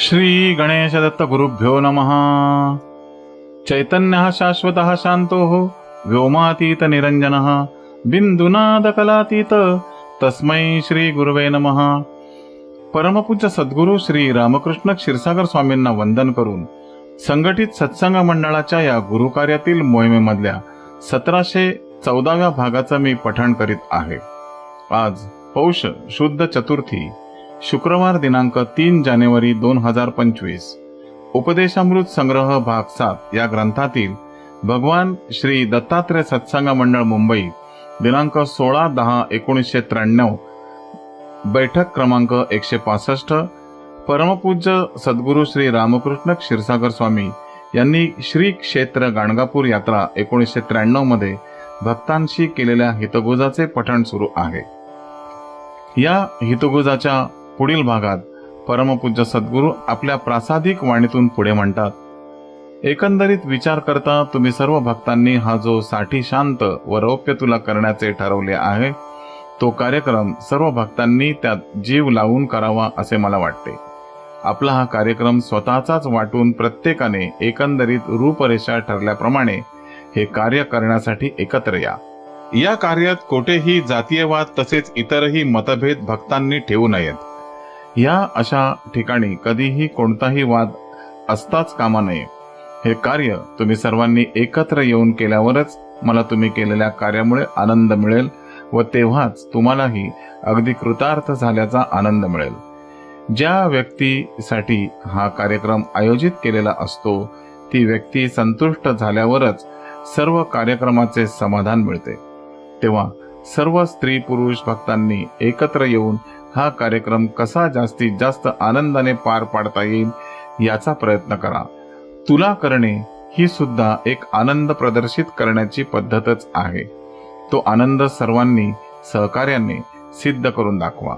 श्री गणेश दत्त गुरुभ्यो नमः। चैतन्य शाश्वत शांतो व्योमातीत निरंजन बिंदुनादकलातीत तस्मै श्री गुरुवे नमः। परमपूज्य सद्गुरू श्री रामकृष्ण क्षीरसागर स्वामींना वंदन करून संघटित सत्संग मंडळाच्या या गुरुकार्यातील मोहिमेमधल्या सतराशे चौदाव्या भागाचं मी पठण करीत आहे. आज पौष शुद्ध चतुर्थी शुक्रवार दिनांक तीन जानेवारी दोन हजार पंचवीस. उपदेशामृत संग्रह भाग सात या ग्रंथातील भगवान श्री दत्तात्रय सत्संग मंडळ मुंबई दिनांक सोळा दहा एकोणीसशे त्र्याण्णव बैठक क्रमांक एकशे पासष्ट परमपूज्य सद्गुरू श्री रामकृष्ण क्षीरसागर स्वामी यांनी श्री क्षेत्र गाणगापूर यात्रा एकोणीसशे त्र्याण्णवमध्ये भक्तांशी केलेल्या हितगुजाचे पठण सुरू आहे. या हितगुजाच्या पुढील भागात परमपूज्य सद्गुरू आपल्या प्रासादिक वाणीतून पुढे म्हणतात एकंदरीत विचार करता तुम्ही सर्व भक्तांनी हा जो साठी शांत व रौप्य तुला करण्याचे ठरवले आहे तो कार्यक्रम सर्व भक्तांनी त्यात जीव लावून करावा असे मला वाटते. आपला हा कार्यक्रम स्वतःचाच वाटून प्रत्येकाने एकंदरीत रूपरेषा ठरल्याप्रमाणे हे कार्य करण्यासाठी एकत्र या. या कार्यात कोठेही जातीयवाद तसेच इतरही मतभेद भक्तांनी ठेवू नयेत. या अशा ठिकाणी कधीही कोणताही वाद असताच कामा नये. हे कार्य तुम्ही सर्वांनी एकत्र येऊन केल्यावरच मला तुम्ही केलेल्या कार्यामुळे आनंद मिळेल व तेव्हाच तुम्हालाही अगदी कृतार्थ झाल्याचा आनंद मिळेल. ज्या व्यक्तीसाठी हा कार्यक्रम आयोजित केलेला असतो ती व्यक्ती संतुष्ट झाल्यावरच सर्व कार्यक्रमाचे समाधान मिळते. तेव्हा सर्व स्त्री पुरुष भक्तांनी एकत्र येऊन हा कार्यक्रम कसा जास्तीत जास्त आनंदाने पार पाडता येईल याचा प्रयत्न करा. तुला करणे ही सुद्धा एक आनंद प्रदर्शित करण्याची पद्धतच आहे. तो आनंद सर्वांनी सहकार्याने सिद्ध करून दाखवा.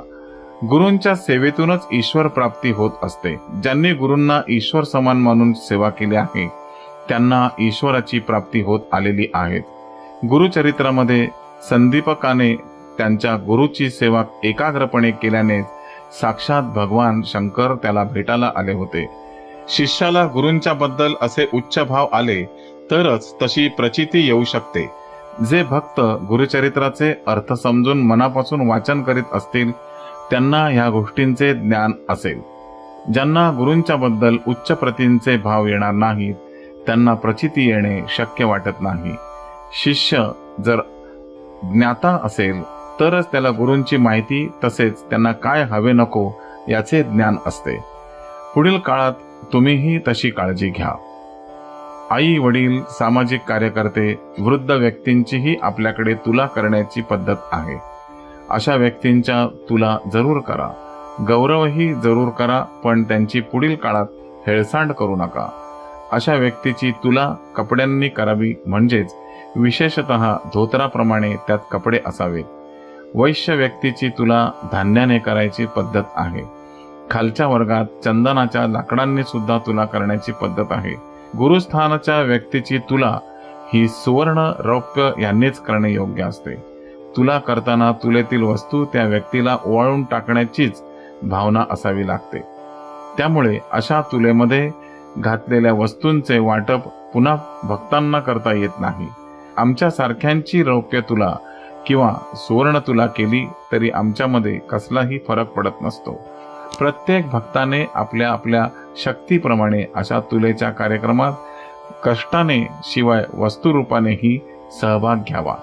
गुरूंच्या सेवेतूनच ईश्वर प्राप्ती होत असते. ज्यांनी गुरूंना ईश्वर समान मानून सेवा केली आहे त्यांना ईश्वराची प्राप्ती होत आलेली आहे. गुरुचरित्रामध्ये संदीपकाने त्यांच्या गुरुची सेवा एकाग्रपणे केल्याने साक्षात भगवान शंकर त्याला भेटायला आले होते. शिष्याला गुरूंच्या बद्दल असे उच्च भाव आले तरच तशी प्रचिती येऊ शकते. जे भक्त गुरुचरित्राचे अर्थ समजून मनापासून वाचन करीत असतील त्यांना ह्या गोष्टींचे ज्ञान असेल. ज्यांना गुरूंच्या बद्दल उच्च प्रतींचे भाव येणार नाहीत त्यांना प्रचिती येणे शक्य वाटत नाही. शिष्य जर ज्ञाता असेल तरच त्याला गुरूंची माहिती तसेच त्यांना काय हवे नको याचे ज्ञान असते. पुढील काळात तुम्हीही तशी काळजी घ्या. आई वडील सामाजिक कार्यकर्ते वृद्ध व्यक्तींचीही आपल्याकडे तुला करण्याची पद्धत आहे. अशा व्यक्तींच्या तुला जरूर करा. गौरवही जरूर करा पण त्यांची पुढील काळात हेळसांड करू नका. अशा व्यक्तीची तुला कपड्यांनी करावी म्हणजेच विशेषत धोतराप्रमाणे त्यात कपडे असावेत. वैश्य व्यक्तीची तुला धान्याने करायची पद्धत आहे. खालच्या वर्गात चंदनाच्या लाकडांनी सुद्धा तुला करण्याची पद्धत आहे. गुरुस्थानाच्या व्यक्तीची तुला ही सुवर्ण रौप्य यांनीच करणे योग्य असते. तुला करताना तुलेतील वस्तू त्या व्यक्तीला ओवाळून टाकण्याचीच भावना असावी लागते. त्यामुळे अशा तुलेमध्ये घातलेल्या वस्तूंचे वाटप पुन्हा भक्तांना करता येत नाही. आमच्या सारख्यांची रौप्य तुला किंवा सुवर्ण तुला केली तरी आमच्यामध्ये कसलाही फरक पडत नसतो. प्रत्येक भक्ताने आपल्या आपल्या शक्तीप्रमाणे अशा तुलेच्या कार्यक्रमात कष्टाने शिवाय वस्तुरूपानेही सहभाग घ्यावा.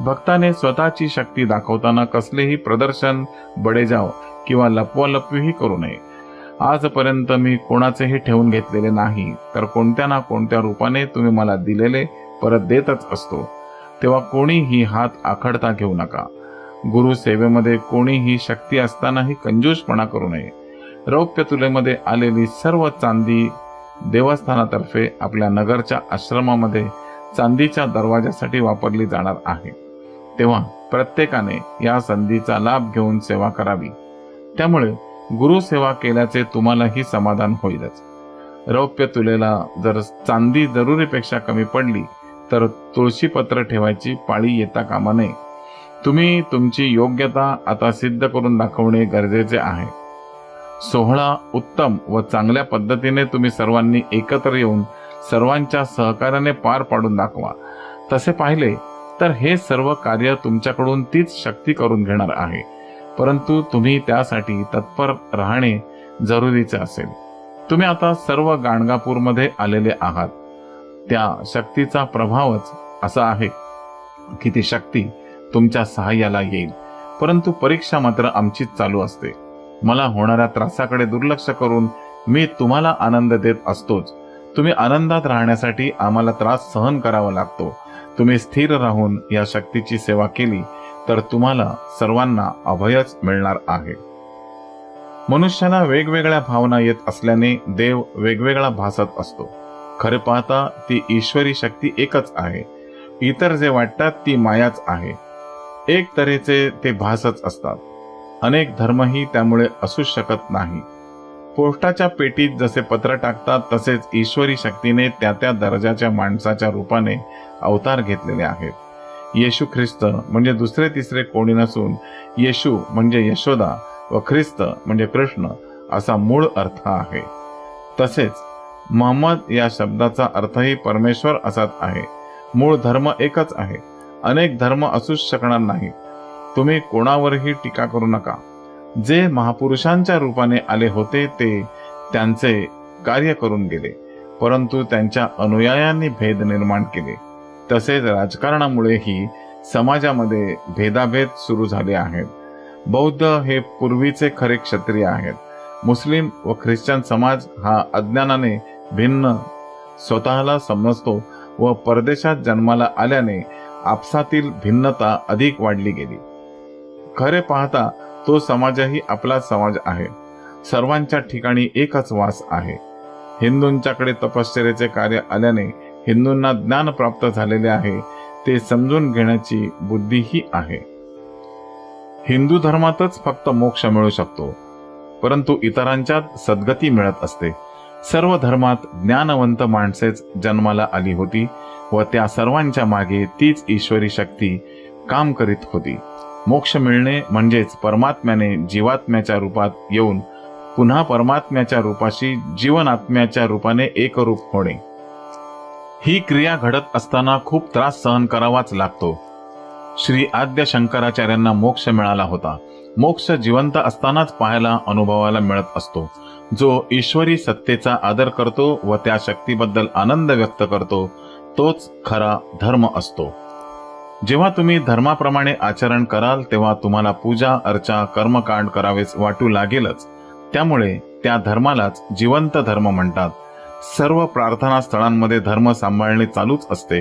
भक्ताने स्वतःची शक्ती दाखवताना कसलेही प्रदर्शन बडेजाव किंवा लपवालपवीही करू नये. आजपर्यंत मी कोणाचेही ठेवून घेतलेले नाही तर कोणत्या ना कोणत्या रूपाने तुम्ही मला दिलेले परत देतच असतो. तेव्हा कोणीही हात आखडता घेऊ नका. गुरु सेवेमध्ये कोणीही शक्ती असतानाही कंजूसपणा करू नये. रौप्य तुलेमध्ये आलेली सर्व चांदी देवस्थानातर्फे आपल्या नगरच्या आश्रमामध्ये चांदीच्या दरवाजासाठी वापरली जाणार आहे. तेव्हा प्रत्येकाने या संधीचा लाभ घेऊन सेवा करावी. त्यामुळे गुरु सेवा केल्याचे तुम्हालाही समाधान होईलच. रौप्य तुलेला जर चांदी जरुरीपेक्षा कमी पडली तर तुळशीपत्र ठेवायची पाळी येता कामा नये. तुम्ही तुमची योग्यता आता सिद्ध करून दाखवणे गरजेचे आहे. सोहळा उत्तम व चांगल्या पद्धतीने तुम्ही सर्वांनी एकत्र येऊन सर्वांच्या सहकार्याने पार पाडून दाखवा. तसे पाहिले तर हे सर्व कार्य तुमच्याकडून तीच शक्ती करून घेणार आहे. परंतु तुम्ही त्यासाठी तत्पर राहणे जरुरीचे असेल. तुम्ही आता सर्व गाणगापूरमध्ये आलेले आहात. त्या शक्तीचा प्रभावच असा आहे की ती शक्ती तुमच्या सहाय्याला येईल. परंतु परीक्षा मात्र आमचीच चालू असते. मला होणाऱ्या त्रासाकडे दुर्लक्ष करून मी तुम्हाला आनंद देत असतोच. तुम्ही आनंदात राहण्यासाठी आम्हाला त्रास सहन करावा लागतो. तुम्ही स्थिर राहून या शक्तीची सेवा केली तर तुम्हाला सर्वांना अभयच मिळणार आहे. मनुष्याला वेगवेगळ्या भावना येत असल्याने देव वेगवेगळा भासत असतो. खरे पाहता ती ईश्वरी शक्ती एकच आहे. इतर जे वाटतात ती मायाच आहे. एक तऱ्हेचे ते भासच असतात. अनेक धर्मही त्यामुळे असू शकत नाही. पोस्टाच्या पेटीत जसे पत्र टाकतात तसेच ईश्वरी शक्तीने त्या त्या दर्जाच्या माणसाच्या रूपाने अवतार घेतलेले आहेत. येशू ख्रिस्त म्हणजे दुसरे तिसरे कोणी नसून येशू म्हणजे यशोदा व ख्रिस्त म्हणजे कृष्ण असा मूळ अर्थ आहे. तसेच मोहम्मद या शब्दाचा अर्थही परमेश्वर असाच आहे. मूळ धर्म एकच आहे. अनेक धर्म असूच शकणार नाही. तुम्ही कोणावरही टीका करू नका. जे महापुरुषांच्या रूपाने आले होते ते त्यांचे कार्य करून गेले परंतु त्यांच्या अनुयायांनी भेद निर्माण केले. तसेच राजकारणामुळेही समाजामध्ये भेदाभेद सुरू झाले आहेत. बौद्ध हे पूर्वीचे खरे क्षत्रिय आहेत. मुस्लिम व ख्रिश्चन समाज हा अज्ञानाने भिन्न स्वतःला समजतो व परदेशात जन्माला आल्याने आपसातील भिन्नता अधिक वाढली गेली. खरे पाहता तो समाजही आपला समाज आहे. सर्वांच्या ठिकाणी एकच वास आहे. हिंदूंच्याकडे तपश्चर्याचे कार्य आल्याने हिंदूंना ज्ञान प्राप्त झालेले आहे ते समजून घेण्याची बुद्धीही आहे. हिंदू धर्मातच फक्त मोक्ष मिळू शकतो. परंतु इतरांच्यात सद्गती मिळत असते. सर्व धर्मात ज्ञानवंत माणसेच जन्माला आली होती व त्या सर्वांच्या मागे तीच ईश्वरी शक्ती काम करीत होती. मोक्ष मिळणे म्हणजेच परमात्म्याने जीवात्म्याच्या रूपात येऊन पुन्हा परमात्म्याच्या रूपाशी जीवनात्म्याच्या रूपाने एकरूप होणे. ही क्रिया घडत असताना खूप त्रास सहन करावाच लागतो. श्री आद्य शंकराचार्यांना मोक्ष मिळाला होता. मोक्ष जिवंत असतानाच पाहायला अनुभवायला मिळत असतो. जो ईश्वरी सत्तेचा आदर करतो व त्या शक्तीबद्दल आनंद व्यक्त करतो तोच खरा धर्म असतो. जेव्हा तुम्ही धर्माप्रमाणे आचरण कराल तेव्हा तुम्हाला पूजा अर्चा कर्मकांड करावेच वाटू लागेलच. त्यामुळे त्या धर्मालाच जिवंत धर्म म्हणतात. सर्व प्रार्थना स्थळांमध्ये धर्म सांभाळणे चालूच असते.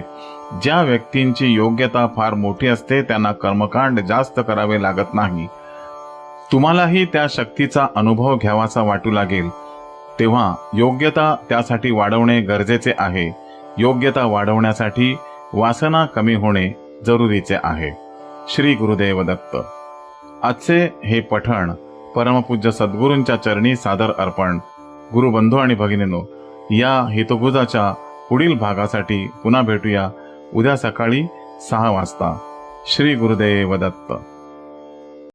ज्या व्यक्तींची योग्यता फार मोठी असते त्यांना कर्मकांड जास्त करावे लागत नाही. तुम्हालाही त्या शक्तीचा अनुभव घ्यावासा वाटू लागेल. तेव्हा योग्यता त्यासाठी वाढवणे गरजेचे आहे. योग्यता वाढवण्यासाठी वासना कमी होणे जरुरीचे आहे. श्री गुरुदेव दत्त. आजचे हे पठण परमपूज्य सद्गुरूंच्या चरणी सादर अर्पण. गुरुबंधू आणि भगिनीनो या हितगुजाच्या पुढील भागासाठी पुन्हा भेटूया उद्या सकाळी सहा वाजता. श्री गुरुदेव दत्त.